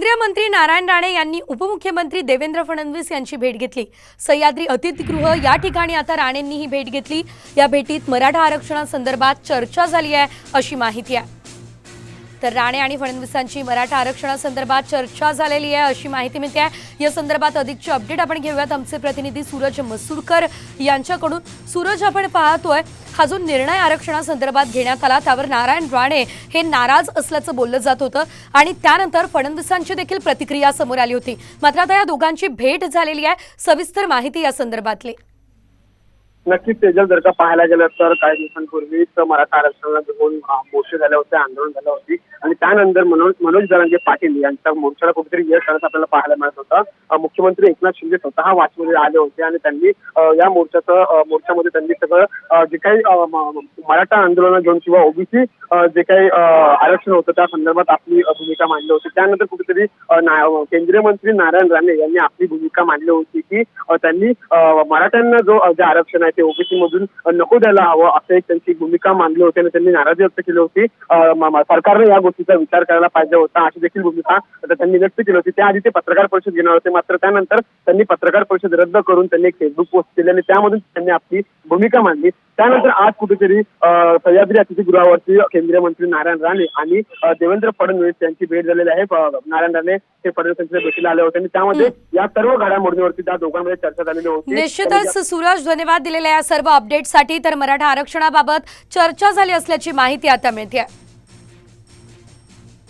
केंद्रीय मंत्री नारायण राणे यांनी उपमुख्यमंत्री देवेंद्र फडणवीस यांची भेट घेतली. सह्याद्री अतिथीगृह या ठिकाणी आता राणेंनी ही भेट घेतली. या भेटीत मराठा आरक्षणासंदर्भात चर्चा झाली आहे अशी माहिती आहे. तर राणे आणि फडणवीसांची मराठा आरक्षणासंदर्भात चर्चा झालेली आहे अशी माहिती मिळते आहे. या संदर्भात अधिकची अपडेट आपण घेऊयात. आमचे प्रतिनिधी सूरज मसूरकर यांच्याकडून. सूरज आपण पाहतोय हा जो निर्णय आरक्षणासंदर्भात घेण्यात आला त्यावर नारायण राणे हे नाराज असल्याचं बोललं जात होतं आणि त्यानंतर फडणवीसांची देखील प्रतिक्रिया समोर आली होती. मात्र आता या दोघांची भेट झालेली आहे. सविस्तर माहिती या संदर्भातली. नक्कीच तेजल जर का पाहायला गेलं तर काही दिवसांपूर्वीच मराठा आरक्षणाला घेऊन मोर्चे झाले होते आंदोलन झालं होती. आणि त्यानंतर मनोज मनोज जरांगे पाटील यांच्या मोर्चाला कुठेतरी यश आल्याचं आपल्याला पाहायला मिळत होतं. मुख्यमंत्री एकनाथ शिंदे स्वतः वाचमध्ये आले होते आणि त्यांनी या मोर्चाचं मोर्चामध्ये त्यांनी सगळं जे काही मराठा आंदोलन घेऊन किंवा ओबीसी जे काही आरक्षण होतं त्या संदर्भात आपली भूमिका मांडली होती. त्यानंतर कुठेतरी केंद्रीय मंत्री नारायण राणे यांनी आपली भूमिका मांडली होती की त्यांनी मराठ्यांना जो जे आरक्षण आहे ते ओबीसी मधून नको द्यायला हवं असं एक त्यांची भूमिका मांडली होती आणि त्यांनी नाराजी व्यक्त केली होती. सरकारने या गोष्टीचा विचार करायला पाहिजे होता अशी देखील भूमिका आता त्यांनी व्यक्त केली होती. त्याआधी ते पत्रकार परिषद घेणार होते मात्र त्यानंतर त्यांनी पत्रकार परिषद रद्द करून त्यांनी एक फेसबुक पोस्ट केली आणि त्यामधून त्यांनी आपली भूमिका मांडली. त्यानंतर आज कुठेतरी सह्याद्री अतिथीगृहावरती केंद्रीय मंत्री नारायण राणे आणि देवेंद्र फडणवीस यांची भेट झालेली आहे. नारायण राणे हे फडणवीस यांच्या भेटीला आले होते आणि त्यामध्ये या सर्व घडामोडींवरती त्या दोघांमध्ये चर्चा झालेली होती. निश्चितच सूरज धन्यवाद दिलेल्या या सर्व अपडेटसाठी तर मराठा आरक्षणाबाबत चर्चा झाली असल्याची माहिती आता मिळते